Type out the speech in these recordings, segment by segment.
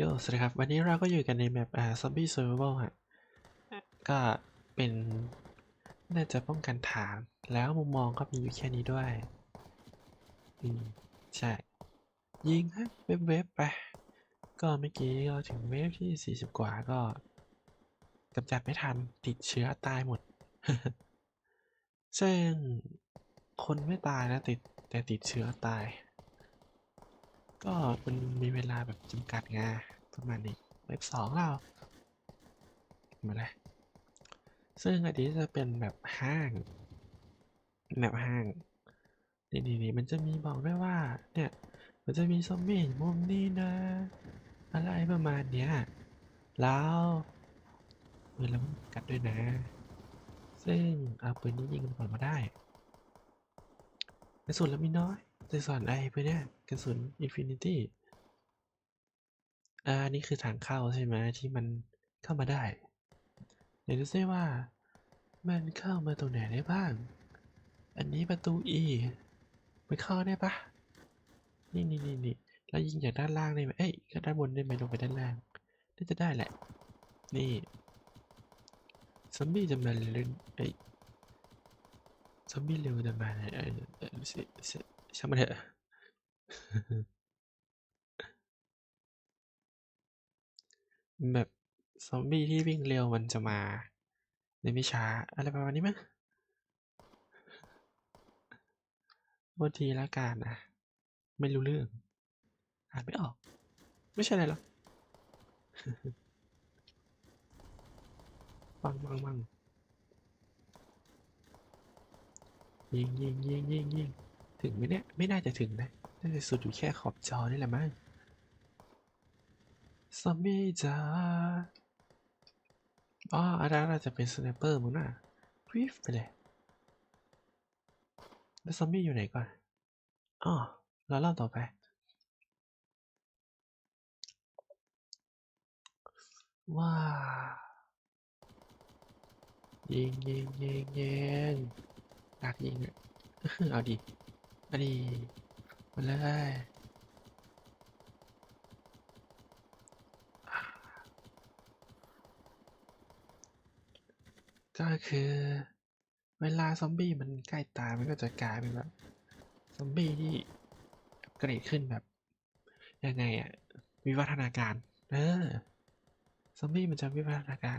โยสวัสดีครับ วันนี้เราก็อยู่กันในแมปอ่า Zombie Survival ฮะ ก็เป็น น่าจะป้องกันฐาน แล้วมุมมองก็มีอยู่แค่นี้ด้วย อืม ใช่ ยิงฮะ เว็บเว็บๆไป ก็เมื่อกี้ก็ถึงเวฟที่ 40 กว่าก็กำจัดไม่ทัน ติดเชื้อตายหมด ซึ่งคนไม่ตายนะติดแต่ติดเชื้อตาย ก็มันมีเวลาแบบจำกัดไงประมาณนี้เว็บสองเรามาเลยซึ่งอันนี้จะเป็นแบบห้างแบบห้างนี่นี่นี่มันจะมีบอกด้วยว่า เนี่ย มันจะมีซอมบี้มุมนี้นะ อะไรประมาณเนี้ย แล้วปืนแล้วมันกัดด้วยนะ ซึ่งเอาปืนนี้ยิงมันก่อนมาได้กระสุนเรามีน้อย แต่ส่วนไอ้ปืนเนี้ยกระสุนอินฟินิตี้อ่าอันนี้คือทางเข้าใช่ไหมที่มันเข้ามาได้ เดี๋ยวดูซิว่า มันเข้ามาตรงไหนได้บ้าง อันนี้ประตู E มันเข้าได้ปะนี่นี่นี่นี่แล้วยิงจากด้านล่างได้ไหมเอ้ยก็ด้านบนได้ไหมลงไปด้านล่างน่าจะได้แหละ นี่ซอมบี้จะมาเล่นเอ้ยซอมบี้เร็วจะมาเออเออเสเส ช่างมันเถอะ แบบซอมบี้ที่วิ่งเร็วมันจะมาในไม่ช้า อะไรประมาณนี้มั้งโทษทีละกันนะ ไม่รู้เรื่อง อ่านไม่ออก ไม่ใช่อะไรหรอกปังปังปังยิงยิงยิงยิงยิง ถึงไหมเนี่ย ไม่น่าจะถึงนะ น่าจะสุดอยู่แค่ขอบจอนี่แหละมั้งซอมบี้จ้าอ๋ออันนั้นอาจจะเป็นสไนเปอร์มั้งนะรีฟไปเลยแล้วซอมบี้อยู่ไหนก่อนอ๋อแล้วเล่าต่อไป ว้ายิงยิงยิงยิงดักยิงอะเอาดิ เอาดิมาเลยก็คือ เวลาซอมบี้มันใกล้ตายมันก็จะกลายเป็นแบบซอมบี้ที่เกรดขึ้นแบบ ยังไงอะวิวัฒนาการ เออซอมบี้มันจะวิวัฒนาการ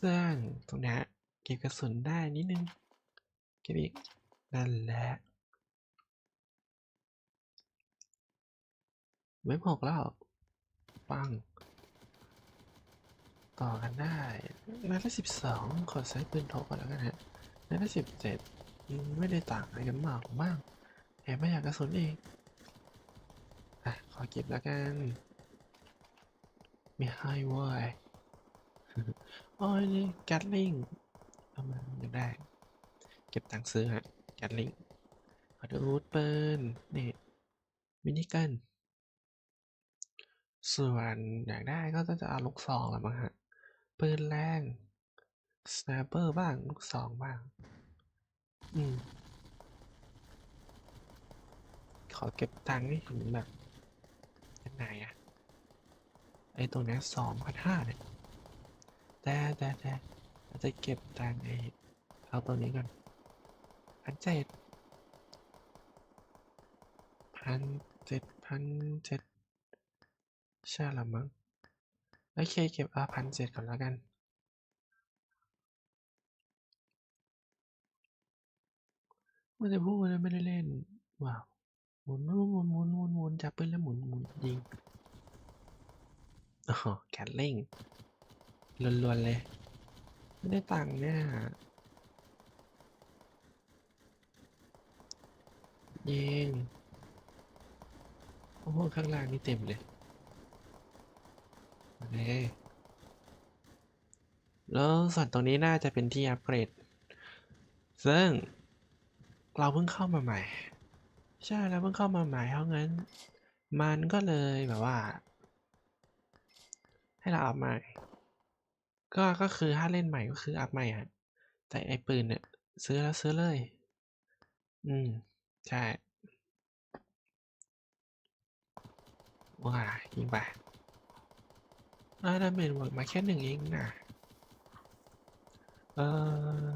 ซึ่งตรงนี้เก็บกระสุนได้นิดนึง เก็บอีก นั่นแหละเว็บหกแล้ว ปัง ต่อกันได้นัดละสิบสองขอใช้ปืนโทก่อนแล้วกันฮะนัดละสิบเจ็ดไม่ได้ต่างอะไรกันมากหรอกบ้างแอบไม่อยากกระสุนเองอะ ขอเก็บแล้วกันม่ให้เว้ยโอ้ยนี่แกตลิงเอามาอยากได้ เก็บตังค์ซื้อฮะ แกตลิงขอดูอาวุธปืนนี่มินิกัน ส่วนอยากได้ก็จะเอาลูกซองละมั้งฮะปืนแรงสไนเปอร์บ้างลูกซองบ้าง อืม ขอเก็บตังค์นี่ถึงแบบยังไงอะไอตัวนี้สองพันห้าเนี่ยแต่แต่แต่จะเก็บตังค์ไอเอาตัวนี้ก่อน พันเจ็ดพันเจ็ดพันเจ็ดใช่ละมั้งโอเคเก็บอาพันเจ็ดก่อนแล้วกัน ไม่ได้พูดนะไม่ได้เล่น ว้าวหมุนหมุนหมุนหมุนหมุนหมุนจับปืนแล้วหมุนหมุนยิงอ๋อแคทเล่งลวนๆเลย ไม่ได้ตังค์เนี่ย เยิงโอ้โหข้างล่างนี่เต็มเลยโอเคแล้วส่วนตรงนี้น่าจะเป็นที่อัปเกรด ซึ่ง เราเพิ่งเข้ามาใหม่ ใช่เราเพิ่งเข้ามาใหม่เพราะงั้น มันก็เลยแบบว่า ให้เราอัพใหม่ ก็ก็คือถ้าเล่นใหม่ก็คืออัพใหม่อะแต่ไอ้ปืนเนี่ยซื้อแล้วซื้อเลย อืม ใช่ว้ายิงไปอ่าดาเมจบวกมาแค่หนึ่งเองนะเออ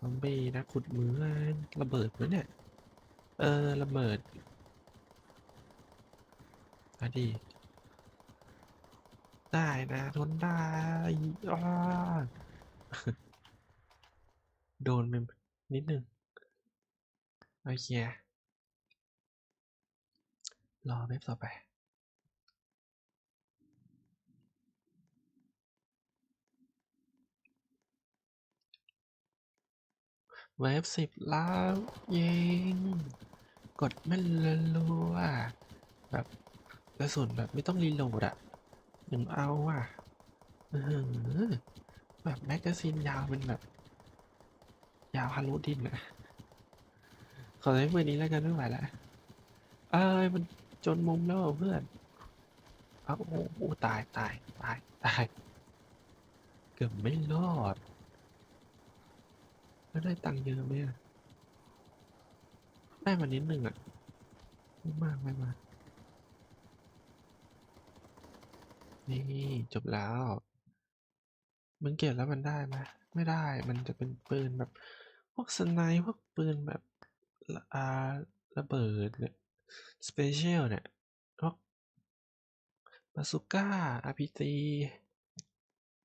ซอมบี้นะขุดเหมือนระเบิดเหมือนเนี่ย เออ ระเบิดอะดี ได้นะ ทนได้อ้าโดนไปนิ นิดนึง โอเค รอเว็บต่อไปเวฟสิบแล้วยิง กดแม่นรัวแบบกระสุนแบบไม่ต้องรีโหลดอะยังเอาอะแบบแมกกาซีนยาวเป็นแบบ ยาวฮารุดินอะขอใช้มือนี้แล้วกันไม่ไหวแล้วเอ้ยมันจนมุมแล้วอเพื่อนเอาโอ้โอ้ตายตายตายตาย เกือบไม่รอด แล้วได้ตังค์เยอะไหมอะได้มานิดนึงอะไม่มากไม่มากนี่จบแล้วมันเก็บแล้วมันได้ไหมไม่ได้มันจะเป็นปืนแบบ พวกสไนป์พวกปืนแบบอ่าระเบิดเนี่ยสเปเชียลเนี่ยพวกบาซูก้าอาร์พีจี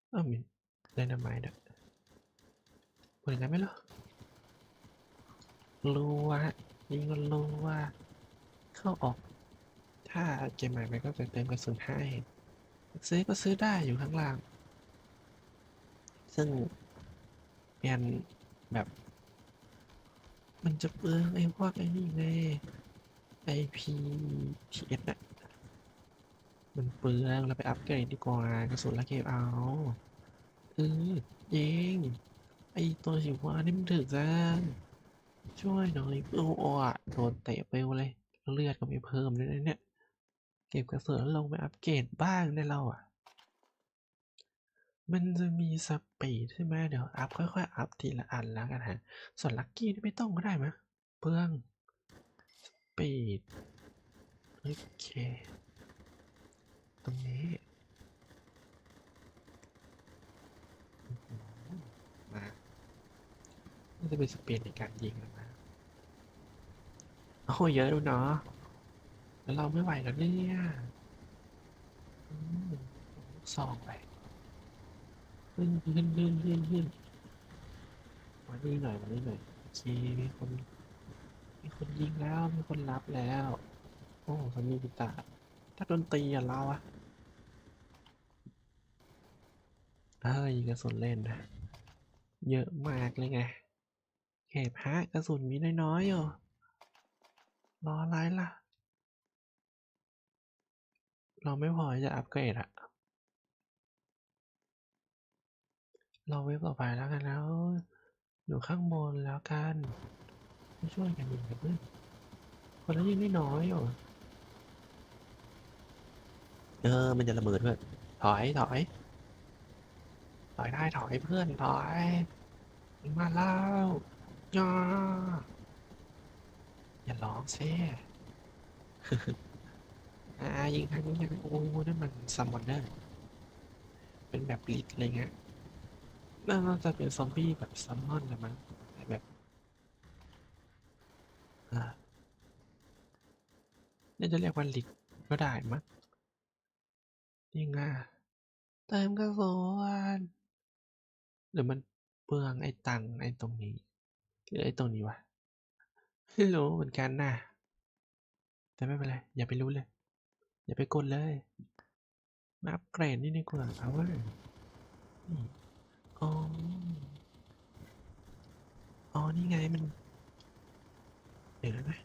เออมีไดนาไมต์ด้วยปืนอะไรไม่รู้รัวยิงกันรัวเข้าออก ถ้าเกมใหม่มันก็จะเติมกระสุนให้ ซื้อก็ซื้อได้อยู่ข้างล่าง ซึ่งเปลี่ยนแบบ มันจะเปลืองไอ้พวกไอ้นี่ไง IPTS น่ะมันเปลืองเราไปอัปเกรดดีกว่ากระสุนละเก็บเอาเออเยิงไอตัวสีฟ้านี่มันถึกจังช่วยหน่อยโอ้โอ้อะโดนเตะไปเลย เลือดก็ไม่เพิ่มเลยนะเนี่ย เก็บกระสุนแล้วลงไปอัปเกรดบ้างได้เราอะ มันจะมีสปีดใช่ไหมเดี๋ยวอัพค่อยๆอัพทีละอันแล้วกันฮะ ส่วนลัคกี้นี่ไม่ต้องก็ได้ไหมเปลืองสปีดโอเค ตรงนี้ มาน่าจะเป็นสปีดในการยิงแล้วนะโอ้โหเยอะดูเนาะแล้วเราไม่ไหวแล้วเนี่ยสองไป ขึ้นขึ้นขึ้นขึ้นขึ้นมานี่หน่อยมานี่หน่อยโอเคมีคนมีคนยิงแล้วมีคนรับแล้ว โอ้เขามีกีตาร์ถ้าดนตรีอะเราอะเอ้ยกระสุนเล่นนะเยอะมากเลยไงเก็บฮะกระสุนมีน้อยๆอยู่รออะไรล่ะ เราไม่พอจะอัปเกรดอะ เราเว็บต่อไปแล้วกันแล้ว อยู่ข้างบนแล้วกันไม่ช่วยกันยิงกันเพื่อนคนละยิงได้น้อยอยู่เออ มันจะระเบิดเพื่อนถอยถอยถอยได้ถอยเพื่อนถอยยิงมาแล้วย่าอย่าร้องเซ่อ่ายิงทางนี้ยังโอ้นั่นมันซัมมอนเนอร์เป็นแบบลิดอะไรเงี้ย น่าจะเป็นซอมบี้แบบซัมมอนละมั้งแบบอ่าน่าจะเรียกว่าลิดก็ได้มั้งยิงอะเติมกระสุนหรือมันเปลืองไอ้ตังไอ้ตรงนี้หรือไอ้ตรงนี้วะไม่รู้เหมือนกันนะแต่ไม่เป็นไร อย่าไปรู้เลย อย่าไปกดเลย มาอัปเกรดนี่ดีกว่าเอาว่านี่ อ๋อ อ๋อ นี่ไงมัน เดี๋ยวนะ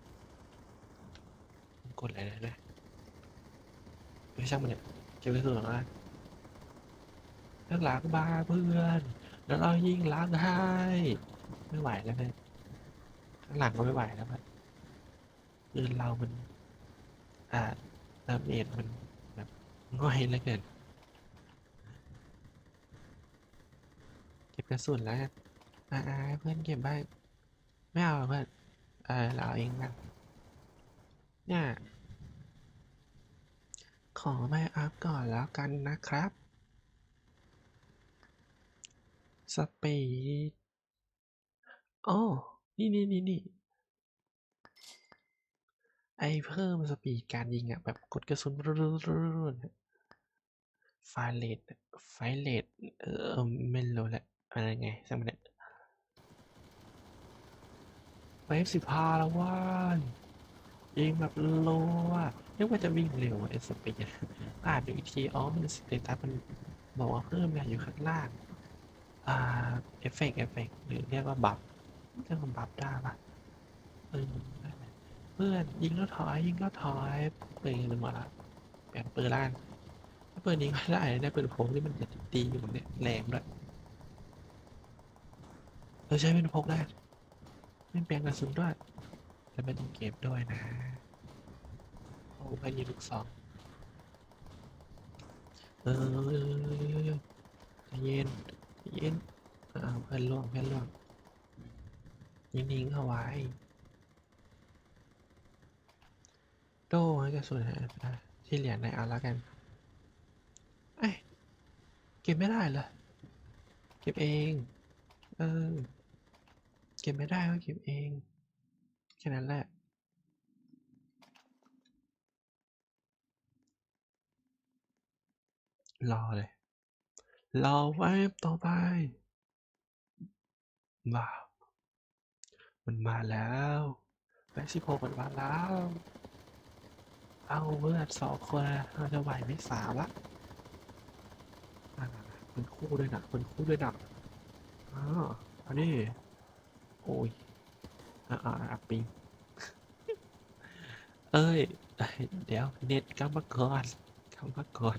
กดอะไรนะนะไม่ช่างมันเนี่ยเก็บไว้ส่วนหลังละข้างหลังบ้าเพื่อน แล้วเรายิงล้างให้ไม่ไหวแล้วเนี่ยข้างหลังก็ไม่ไหวแล้วมันปืนเรามัน อ่าดาเมจมันแบบง่อยเหลือเกิน เก็บก ระสุนแล้วกันอ่าเพื่อนเก็บบ้างไม่เอาเพื่อนเออเราเอาเองนเนี่ยขอไม่อัพก่อนแล้วกันนะครับ สปีดอ๋อนี่นี่นี่นี่ไอเพิ่มสปีดการยิงอะแบบกดกระสุนรัวๆๆๆไฟเลทไฟเลทเออไม่รู้แหละ อะไรไงสักมันเนี่ยเวฟสิบห้าแล้วว่านยิงแบบโลอะนึกว่าจะวิ่งเร็วไอ้สปีดอ่านดูอีกทีอ๋อมันสเตตัสมันบอกว่าเพิ่มอะไรอยู่ข้างล่างอ่าเอฟเฟกต์เอฟเฟกต์หรือเรียกว่าบัฟเรียกว่าบัฟได้ปะเออเพื่อนยิงแล้วถอยยิงแล้วถอยปืนมันหมดละเปลี่ยนปืนล่างถ้าปืนนี้ก็ได้ได้ปืนพกนี่มันจะตีอยู่เนี่ยแรงด้วย เราใช้เป็นพกได้ไม่เปลี่ยนกระสุนด้วยแล้วไม่ต้องเก็บด้วยนะโอ้ไม่ยิงลูกสองเออเย็นเย็นอ้าเพื่อนล่วงเพื่อนล่วงนิ่งๆเข้าไว้โด้ให้กระสุนหายไปที่เหรียญในเอาละกันเอ้ยเก็บไม่ได้เหรอ เก็บเอง เออ เก็บไม่ได้ก็เก็บเอง แค่นั้นแหละรอเลย รอไว้ต่อไป ว้าว มันมาแล้วแบ็คซิโกมันมาแล้ว เอาเพื่อนสองคนเราจะไหวไหมสามละอ่าเป็นคู่ด้วยนะเป็นคู่ด้วยนะอ๋ออันนี้ โอ้ยอ่าอ่าปิงเอ้ยเอ้ย เดี๋ยวเน็ตกลับมาก่อนกลับมาก่อน